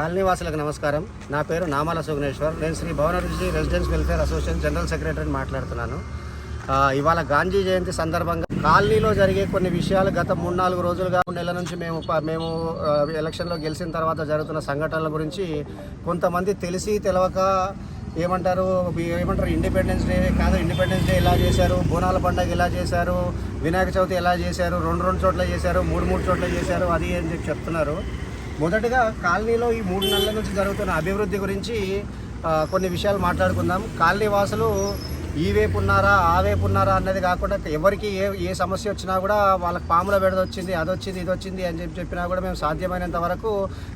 కాలనీవాసులకు నమస్కారం. నా పేరు నామాల సుగ్నేశ్వర్ నేను Shri Bhuvanaruchi residence welfare association general సెక్రటరీని మాట్లాడుతున్నాను. ఇవాళ గాంధీ జయంతి సందర్భంగా కాలనీలో జరిగే కొన్ని విషయాలు గత మూడు నాలుగు రోజులుగా నెల నుంచి మేము మేము ఎలక్షన్లో గెలిచిన తర్వాత జరుగుతున్న సంఘటనల గురించి కొంతమంది తెలిసి తెలవక ఏమంటారు ఏమంటారు ఇండిపెండెన్స్ డే కాదు ఇండిపెండెన్స్ డే ఇలా చేశారు బోనాల పండగ ఇలా చేశారు వినాయక చవితి ఎలా చేశారు రెండు రెండు చోట్ల చేశారు మూడు మూడు చోట్ల చేశారు అది అని చెప్పి చెప్తున్నారు. మొదటగా కాలనీలో ఈ మూడు నెలల నుంచి జరుగుతున్న అభివృద్ధి గురించి కొన్ని విషయాలు మాట్లాడుకుందాం. కాలనీ వాసులు ఈ వైపు ఉన్నారా ఆ వైపు ఉన్నారా అన్నది కాకుండా ఎవరికి ఏ ఏ సమస్య వచ్చినా కూడా వాళ్ళకి పాముల బెడద వచ్చింది అది వచ్చింది ఇది వచ్చింది అని చెప్పి చెప్పినా కూడా మేము సాధ్యమైనంత వరకు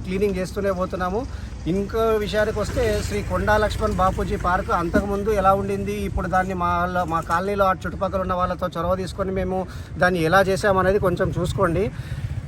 క్లీనింగ్ చేస్తూనే పోతున్నాము. ఇంకో విషయానికి వస్తే శ్రీ కొండా లక్ష్మణ్ బాపూజీ పార్క్ అంతకుముందు ఎలా ఉండింది ఇప్పుడు దాన్ని మా మా కాలనీలో ఆ చుట్టుపక్కల ఉన్న వాళ్ళతో చొరవ తీసుకొని మేము దాన్ని ఎలా చేసామనేది కొంచెం చూసుకోండి.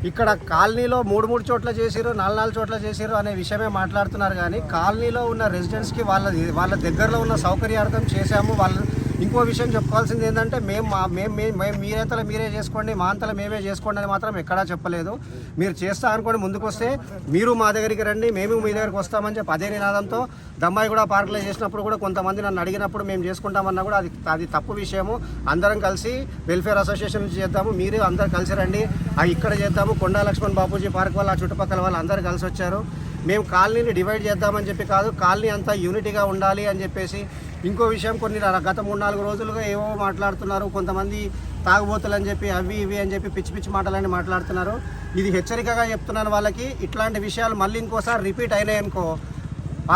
ఇక్కడ కాలనీలో మూడు మూడు చోట్ల చేసిరు నాలుగు నాలుగు చోట్ల చేసిరు అనే విషయమే మాట్లాడుతున్నారు కానీ కాలనీలో ఉన్న రెసిడెంట్స్కి వాళ్ళ వాళ్ళ దగ్గరలో ఉన్న సౌకర్యార్థం చేశాము వాళ్ళ ఇంకో విషయం చెప్పుకోవాల్సింది ఏంటంటే మేము మా మేము మేము మేము మీరేతల మీరే చేసుకోండి మా అంతల మేమే చేసుకోండి అని మాత్రం ఎక్కడా చెప్పలేదు. మీరు చేస్తా అనుకోండి ముందుకు వస్తే మీరు మా దగ్గరికి రండి మేము మీ దగ్గరికి వస్తామని చెప్పి అదే నినాదంతో దమ్మాయి కూడా పార్కులో చేసినప్పుడు కూడా కొంతమంది నన్ను అడిగినప్పుడు మేము చేసుకుంటామన్నా కూడా అది అది తప్పు విషయము. అందరం కలిసి వెల్ఫేర్ అసోసియేషన్ నుంచి చేద్దాము మీరు అందరు కలిసి రండి. ఆ ఇక్కడ చేద్దాము కొండా లక్ష్మణ్ బాపూజీ పార్క్ వాళ్ళు ఆ చుట్టుపక్కల వాళ్ళు అందరు కలిసి వచ్చారు. మేము కాలనీని డివైడ్ చేద్దామని చెప్పి కాదు కాలనీ అంతా యూనిటీగా ఉండాలి అని చెప్పేసి ఇంకో విషయం కొన్ని గత మూడు నాలుగు రోజులుగా ఏవో మాట్లాడుతున్నారు కొంతమంది తాగుబోతులు అని చెప్పి అవి ఇవి అని చెప్పి పిచ్చి పిచ్చి మాటలని మాట్లాడుతున్నారు. ఇది హెచ్చరికగా చెప్తున్నాను వాళ్ళకి ఇట్లాంటి విషయాలు మళ్ళీ ఇంకోసారి రిపీట్ అయినాయనుకో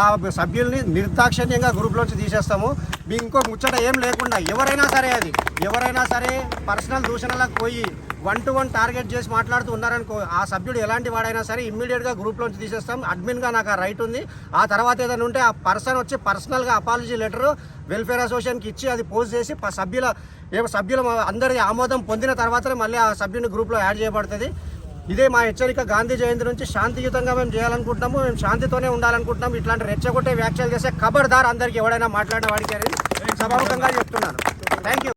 ఆ సభ్యుల్ని నిర్దాక్షిణ్యంగా గ్రూప్లోంచి తీసేస్తాము. మీ ఇంకో ముచ్చట ఏం లేకుండా ఎవరైనా సరే అది ఎవరైనా సరే పర్సనల్ దూషణలకు పోయి వన్ టు వన్ టార్గెట్ చేసి మాట్లాడుతూ ఉన్నారనుకో ఆ సభ్యుడు ఎలాంటి వాడైనా సరే ఇమ్మీడియట్గా గ్రూప్లోంచి తీసేస్తాం. అడ్మిన్గా నాకు ఆ రైట్ ఉంది. ఆ తర్వాత ఏదైనా ఉంటే ఆ పర్సన్ వచ్చి పర్సనల్గా అపాలజీ లెటర్ వెల్ఫేర్ అసోసియేషన్కి ఇచ్చి అది పోస్ట్ చేసి సభ్యుల ఏ సభ్యుల అందరి ఆమోదం పొందిన తర్వాతనే మళ్ళీ ఆ సభ్యుని గ్రూప్లో యాడ్ చేయబడుతుంది. ఇదే మా హెచ్చరిక గాంధీ జయంతి నుంచి శాంతియుతంగా మేము చేయాలనుకుంటున్నాము. మేము శాంతితోనే ఉండాలనుకుంటున్నాము. ఇట్లాంటి రెచ్చగొట్టే వ్యాఖ్యలు చేసే ఖబర్దార్ అందరికి ఎవడైనా మాట్లాడిన వాడికి అని సభాముఖంగా చెప్తున్నాను. Thank you